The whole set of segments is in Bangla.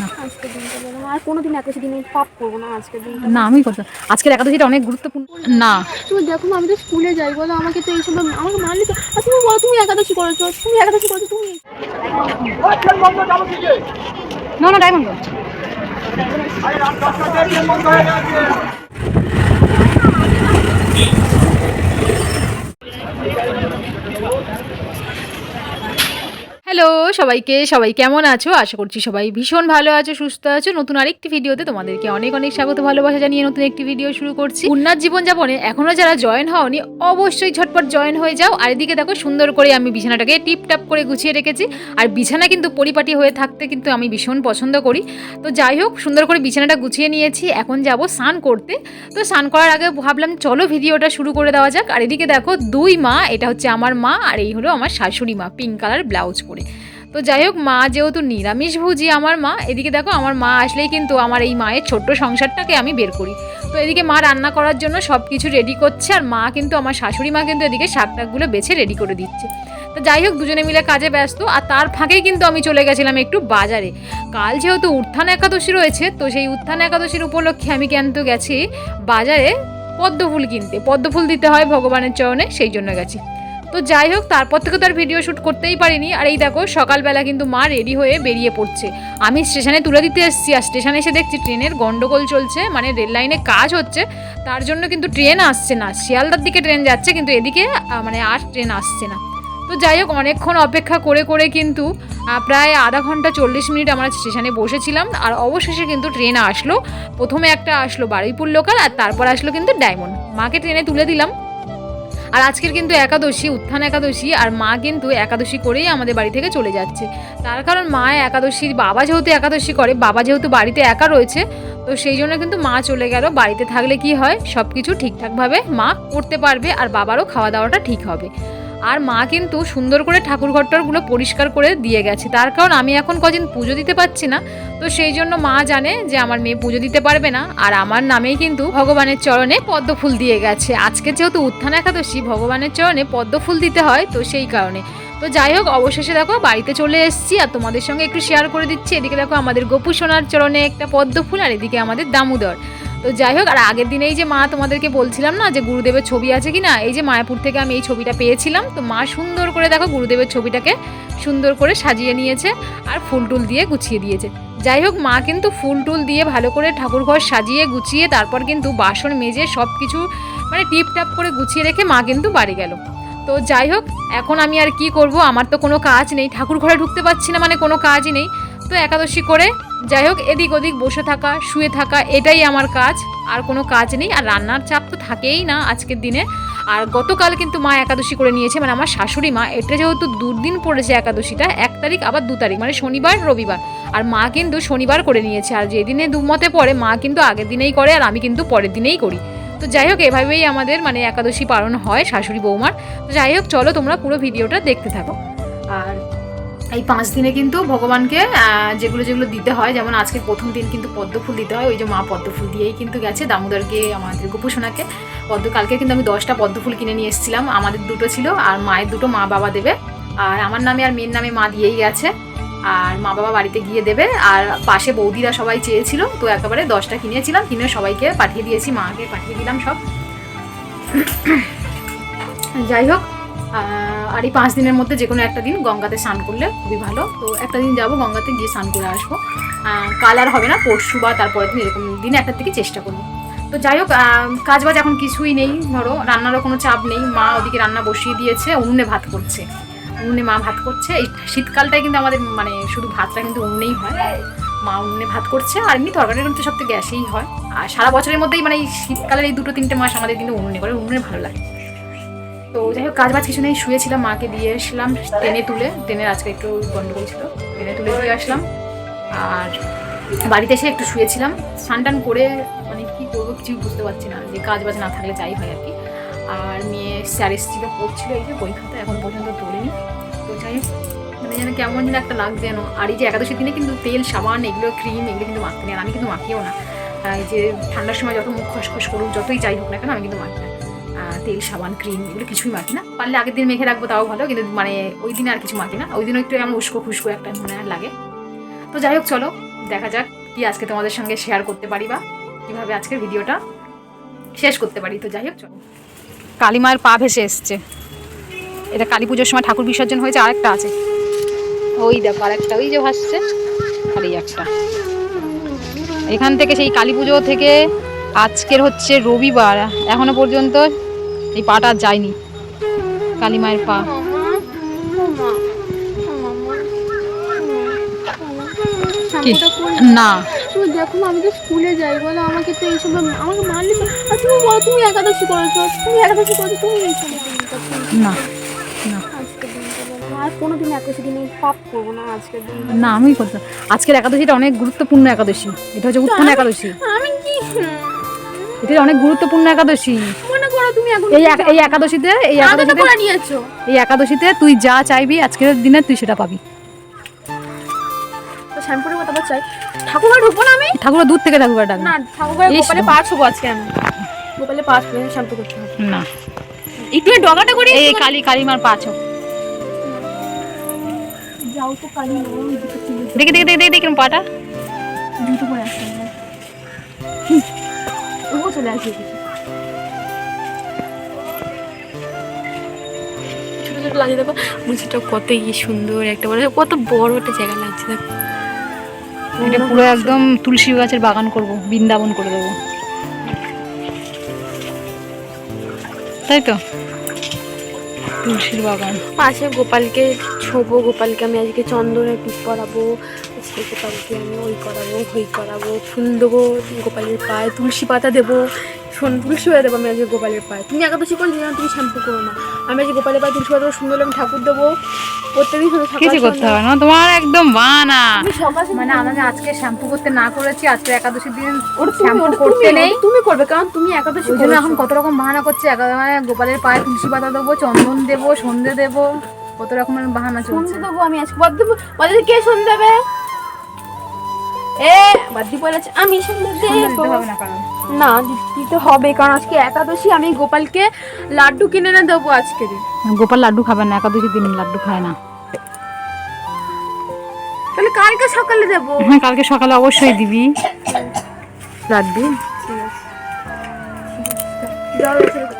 না। আজকের দিনটা বললাম আর কোনোদিন একাশি দিনে পাপ করব না আজকের দিনটা। না আমি করতে আজকের একাদশীটা অনেক গুরুত্বপূর্ণ। না। তুমি দেখো আমি তো স্কুলে যাই বলো আমাকে তো এইসব আমাকে মানলে তো আর তুমি বলো তুমি একাদশী করেছ তুমি একাদশী করেছ তুমি না না ডায়মন্ড হ্যালো সবাইকে, সবাই কেমন আছো? আশা করছি সবাই ভীষণ ভালো আছো, সুস্থ আছো। নতুন আরেকটি ভিডিওতে তোমাদেরকে অনেক অনেক স্বাগত, ভালোবাসা জানিয়ে নতুন একটি ভিডিও শুরু করছি। উন্নাথ জীবনযাপনে এখনও যারা জয়েন হওনি, অবশ্যই ঝটপট জয়েন হয়ে যাও। আর এদিকে দেখো, সুন্দর করে আমি বিছানাটাকে টিপ টাপ করে গুছিয়ে রেখেছি। আর বিছানা কিন্তু পরিপাটি হয়ে থাকতে কিন্তু আমি ভীষণ পছন্দ করি। তো যাই হোক, সুন্দর করে বিছানাটা গুছিয়ে নিয়েছি। এখন যাব স্নান করতে। তো স্নান করার আগে ভাবলাম, চলো ভিডিওটা শুরু করে দেওয়া যাক। আর এদিকে দেখো, দুই মা, এটা হচ্ছে আমার মা, আর এই হলো আমার শাশুড়ি মা, পিঙ্ক কালার ব্লাউজ পরে। তো যাই হোক, মা যেহেতু নিরামিষ ভুজি আমার মা, এদিকে দেখো আমার মা আসলেই কিন্তু আমার এই মায়ের ছোট্ট সংসারটাকে আমি বের করি। তো এদিকে মা রান্না করার জন্য সব কিছু রেডি করছে আর মা কিন্তু, আমার শাশুড়ি মা কিন্তু এদিকে শাক টাকগুলো বেছে রেডি করে দিচ্ছে। তো যাই হোক, দুজনে মিলে কাজে ব্যস্ত আর তার ফাঁকেই কিন্তু আমি চলে গেছিলাম একটু বাজারে। কাল যেহেতু উত্থান একাদশী রয়েছে, তো সেই উত্থান একাদশীর উপলক্ষে আমি কিন্তু গেছি বাজারে পদ্মফুল কিনতে। পদ্মফুল দিতে হয় ভগবানের চরণে, সেই জন্য গেছি। তো যাই হোক, তারপর থেকে তো আর ভিডিও শ্যুট করতেই পারিনি। আর এই দেখো, সকালবেলা কিন্তু মা রেডি হয়ে বেরিয়ে পড়ছে। আমি স্টেশনে তুলে দিতে এসেছি, আর স্টেশনে এসে দেখছি ট্রেনের গন্ডগোল চলছে মানে রেল লাইনে কাজ হচ্ছে। তার জন্য কিন্তু ট্রেন আসছে না, শিয়ালদার দিকে ট্রেন যাচ্ছে, কিন্তু এদিকে মানে আর ট্রেন আসছে না। তো যাই হোক, অনেকক্ষণ অপেক্ষা করে করে কিন্তু প্রায় আধা ঘণ্টা চল্লিশ মিনিট আমরা স্টেশনে বসেছিলাম, আর অবশেষে কিন্তু ট্রেন আসলো। প্রথমে একটা আসলো বারুইপুর লোকাল আর তারপর আসলো কিন্তু ডায়মন্ড। মাকে ট্রেনে তুলে দিলাম। আর আজকের কিন্তু একাদশী, উত্থান একাদশী আর মা কিন্তু একাদশী করেই আমাদের বাড়ি থেকে চলে যাচ্ছে। তার কারণ মা একাদশীর, বাবা যেহেতু একাদশী করে, বাবা যেহেতু বাড়িতে একা রয়েছে, তো সেই জন্য কিন্তু মা চলে গেল। বাড়িতে থাকলে কি হয়? সব কিছু ঠিকঠাকভাবে মা করতে পারবে আর বাবারও খাওয়া দাওয়াটা ঠিক হবে। আর মা কিন্তু সুন্দর করে ঠাকুর ঘরটারগুলো পরিষ্কার করে দিয়ে গেছে। তার কারণ আমি এখন কদিন পুজো দিতে পারছি না, তো সেই জন্য মা জানে যে আমার মেয়ে পুজো দিতে পারবে না। আর আমার নামেই কিন্তু ভগবানের চরণে পদ্ম ফুল দিয়ে গেছে। আজকে যেহেতু উত্থান একাদশী, ভগবানের চরণে পদ্ম ফুল দিতে হয়, তো সেই কারণে। তো যাই হোক, অবশেষে দেখো বাড়িতে চলে এসেছি আর তোমাদের সঙ্গে একটু শেয়ার করে দিচ্ছি। এদিকে দেখো আমাদের গোপু সোনার চরণে একটা পদ্ম ফুল আর এদিকে আমাদের দামোদর। তো যাই হোক, আর আগের দিনেই যে মা তোমাদেরকে বলছিলাম না যে গুরুদেবের ছবি আছে কি না এই যে মায়াপুর থেকে আমি এই ছবিটা পেয়েছিলাম, তো মা সুন্দর করে দেখো গুরুদেবের ছবিটাকে সুন্দর করে সাজিয়ে নিয়েছে আর ফুল টুল দিয়ে গুছিয়ে দিয়েছে। যাই হোক, মা কিন্তু ফুল টুল দিয়ে ভালো করে ঠাকুর ঘর সাজিয়ে গুছিয়ে তারপর কিন্তু বাসন মেজে সব কিছু মানে টিপ টাপ করে গুছিয়ে রেখে মা কিন্তু বাড়ি গেল। তো যাই হোক, এখন আমি আর কি করব? আমার তো কোনো কাজ নেই। ঠাকুর ঘরে ঢুকতে পারছি না মানে কোনো কাজই নেই। তো একাদশী করে যাই হোক, এদিক ওদিক বসে থাকা, শুয়ে থাকা, এটাই আমার কাজ। আর কোনো কাজ নেই, আর রান্নার চাপ তো থাকেই না আজকের দিনে। আর গতকাল কিন্তু মা একাদশী করে নিয়েছে মানে আমার শাশুড়ি মা, এটা যেহেতু দুদিন পড়েছে একাদশীটা, এক তারিখ আবার দু তারিখ মানে শনিবার, রবিবার। আর মা কিন্তু শনিবার করে নিয়েছে, আর যেদিনে দুমতে পড়ে, মা কিন্তু আগের দিনেই করে, আর আমি কিন্তু পরের দিনেই করি। তো যাই হোক, এভাবেই আমাদের মানে একাদশী পালন হয় শাশুড়ি বৌমার। তো যাই হোক, চলো তোমরা পুরো ভিডিওটা দেখতে থাকো। আর এই পাঁচ দিনে কিন্তু ভগবানকে যেগুলো যেগুলো দিতে হয়, যেমন আজকে প্রথম দিন কিন্তু পদ্ম ফুল দিতে হয়, ওই যে মা পদ্ম ফুল দিয়েই কিন্তু গেছে, দামোদরকে, আমাদের গোপুসোনাকে। পদ্ম কালকে কিন্তু আমি দশটা পদ্ম ফুল কিনে নিয়ে এসেছিলাম, আমাদের দুটো ছিল, আর মায়ের দুটো মা বাবা দেবে, আর আমার নামে আর মেয়ের নামে মা দিয়েই গেছে, আর মা বাবা বাড়িতে গিয়ে দেবে, আর পাশে বৌদিরা সবাই চেয়েছিল, তো একেবারে দশটা কিনেছিলাম, কিনে সবাইকে পাঠিয়ে দিয়েছি, মাকে পাঠিয়ে দিলাম সব। যাই হোক আর এই পাঁচ দিনের মধ্যে যে কোনো একটা দিন গঙ্গাতে স্নান করলে খুবই ভালো। তো একটা দিন যাব গঙ্গাতে গিয়ে স্নান করে আসব। কাল আর হবে না, পরশু বা তারপরের দিন এরকম দিন একটার থেকে চেষ্টা করব। তো যাই হোক কাজ বাজ এখন কিছুই নেই, ধরো, রান্নারও কোনো চাপ নেই। মা ওদিকে রান্না বসিয়ে দিয়েছে, উনুনে ভাত করছে। উনুনে মা ভাত করছে। এই শীতকালটাই কিন্তু আমাদের মানে শুধু ভাতটা কিন্তু উনুনেই হয়। মা উনুনে ভাত করছে, আর এমনি তরকারিটা কিন্তু সব থেকে গ্যাসেই হয়। আর সারা বছরের মধ্যেই মানে এই শীতকালের এই দুটো তিনটে মাস আমাদের কিন্তু উনুনে করে, উনুনে ভালো লাগে। তো যাই হোক, কাজ বাজ কিছু নেই, শুয়েছিলাম, মাকে দিয়ে এসলাম টেনে তুলে। ট্রেনের আজকে একটু গন্ডগোল ছিল, টেনে তুলে দিয়ে আসলাম। আর বাড়িতে এসে একটু শুয়েছিলাম, স্নান টান করে মানে কি করব কিছু বুঝতে পারছি না। যে কাজ বাজ না থাকলে যাই হয় আর কি। আর মেয়ে স্যার এসেছিল, পড়ছিল, এই যে খাতা এখন পর্যন্ত তোলেনি। তো যাই মানে যেন কেমন যেন একটা লাগছে যেন। আর এই যে একাদশীর দিনে কিন্তু তেল, সাবান, এগুলো ক্রিম এগুলো কিন্তু মাখতে নেই। আর আমি কিন্তু মাখিও না। এই যে ঠান্ডার সময় যত মুখ খসখস করুক, যতই যাই হোক না কেন, আমি কিন্তু মাখি না। তেল, সাবান ক্রিম এগুলো কিছুই মাখি না। পারলে আগের দিন মেখে রাখব, তাও ভালো, কিন্তু মানে ওই দিনে আর কিছু মাখি না। ওই দিনও একটু এমন উস্কো খুস্কো একটা মনে লাগে। তো যাই হোক, চলো, দেখা যাক কি আজকে তোমাদের সঙ্গে শেয়ার করতে পারি বা কীভাবে আজকের ভিডিওটা শেষ করতে পারি। তো যাই হোক, চলো। কালী মায়ের পা ভেসে এসছে। এটা কালী পুজোর সময় ঠাকুর বিসর্জন হয়েছে, আরেকটা আছে। ওই দেখো, আরেকটা, ওই যে ভাসছে। আর এই একটা। এখান থেকে সেই কালী পুজো থেকে আজকের হচ্ছে রবিবার। এখনও পর্যন্ত এই পাটা আর যায়নি। কালী মায়ের পা। কি? না। তুমি দেখো আমি তো স্কুলে যাই বলো আমাকে তো এইসব আমাকে তো আর তুমি বলো তুমি একাদশী করেছ তুমি একাদশী করেছ তুমি এইসব না না। আজকের দিনটা বলো। একাদশী দিনে পাপ করব না আজকের দিন না আমি আজকের একাদশীটা অনেক গুরুত্বপূর্ণ একাদশী। এটা হচ্ছে উত্থান একাদশী। আমি কি এটা অনেক গুরুত্বপূর্ণ একাদশী। তুমি এখন এই এক- এই একাদশীতে এই একাদশীতে করে নিয়েছো? এই একাদশীতে তুই যা চাইবি আজকের দিনে তুই সেটা পাবি। তো বল চাই ঢুকবো না আমি? ঠাকুর দূর থেকে ডাক না ইস, গোপালে পা ছবো আজকে আমি। গোপালে পা ছবো শ্যাম্পু করতে হবে। না। একটু ডগাটা করি এই কালী কালী মার পাছো যাও তো কালি না ওই দিকে চলে যাও। দেখে দেখে দেখে দেখে দেখে পাটা। জুতো পরে আসতে হবে। চলে আসবে। ছোট লাগছে দেখো মুসিটা কত ইয়ে সুন্দর একটা বড় কত বড় একটা জায়গা লাগছে দেখো। এটা পুরো একদম তুলসী গাছের বাগান করব বৃন্দাবন করে দেবো। তাই তো? তুলসীর বাগান। পাশে গোপালকে ছোবো গোপালকে আমি আজকে চন্দনের টিপ পরাবো আজকে গোপালকে আমি ওই করাবো হই করাবো? ফুল দেবো গোপালের পায়ে তুলসী পাতা দেবো। শোন তুলসী পাতা দেবো আমি আজকে গোপালের পায়ে। তুমি একাদশী করে না তুমি শ্যাম্পু করো না। আমি আজকে গোপালের পায়ে তুলসী পাতা সুন্দর আমি ঠাকুর দেবো। প্রত্যেকদিন কিছু করতে হবে না? তোমার একদম বানা মানে আমাকে আজকে শ্যাম্পু করতে না করেছি আজকে একাদশীর দিন শ্যাম্পু করতে নেই। তুমি করবে কারণ তুমি একাদশী ওই জন্য এখন কত রকম বাহানা করছে একা- মানে গোপালের পায়ে তুলসী পাতা দেবো চন্দন দেবো সন্ধে দেবো কত রকমের বাহানা চলছে। সন্ধে দেবো আমি আজকে। বাদ দেবো কে সন্ধে দেবে? এ বাদ্দি বলেছে আমি দেবো না না দিতে হবে কারণ আজকে একাদশী আমি গোপালকে লাড্ডু কিনে এনে দেবো আজকে। গোপাল লাড্ডু খাবে না একাদশীর দিন লাড্ডু খায় না। তাহলে কালকে সকালে দেবো। হ্যাঁ কালকে সকালে অবশ্যই দিবি। লাড্ডু?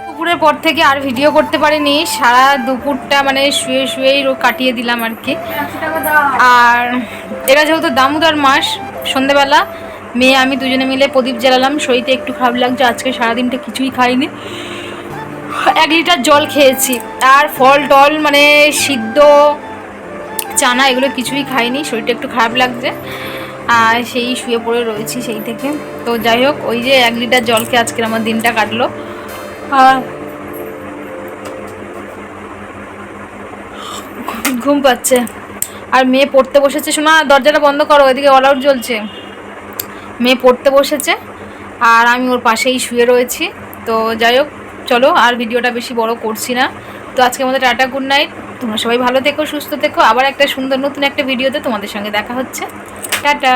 দুপুরের পর থেকে আর ভিডিও করতে পারিনি। সারা দুপুরটা মানে শুয়ে শুয়েই রো- কাটিয়ে দিলাম আর কি। আর এটা যেহেতু দামোদর মাস সন্ধেবেলা মেয়ে আমি দুজনে মিলে প্রদীপ জ্বালালাম শরীরটা একটু খারাপ লাগছে, আজকে সারাদিনটা কিছুই খাইনি। এক লিটার জল খেয়েছি, আর ফল টল মানে সিদ্ধ, চানা এগুলো কিছুই খাইনি শরীরটা একটু খারাপ লাগছে। আর সেই শুয়ে পড়ে রয়েছি সেই থেকে। তো যাই হোক, ওই যে এক লিটার জল খেয়ে আজকের আমার দিনটা কাটলো। ঘুম পাচ্ছে। আর মেয়ে পড়তে বসেছে শোনা দরজাটা বন্ধ করো, ওইদিকে অল আউট জ্বলছে। মেয়ে পড়তে বসেছে, আর আমি ওর পাশেই শুয়ে রয়েছি। তো যাই হোক, চলো, আর ভিডিওটা বেশি বড় করছি না। তো আজকে আমাদের টাটা গুড নাইট তোমরা সবাই ভালো থেকো, সুস্থ থেকো। আবার একটা সুন্দর, নতুন একটা ভিডিওতে তোমাদের সঙ্গে দেখা হচ্ছে। টাটা।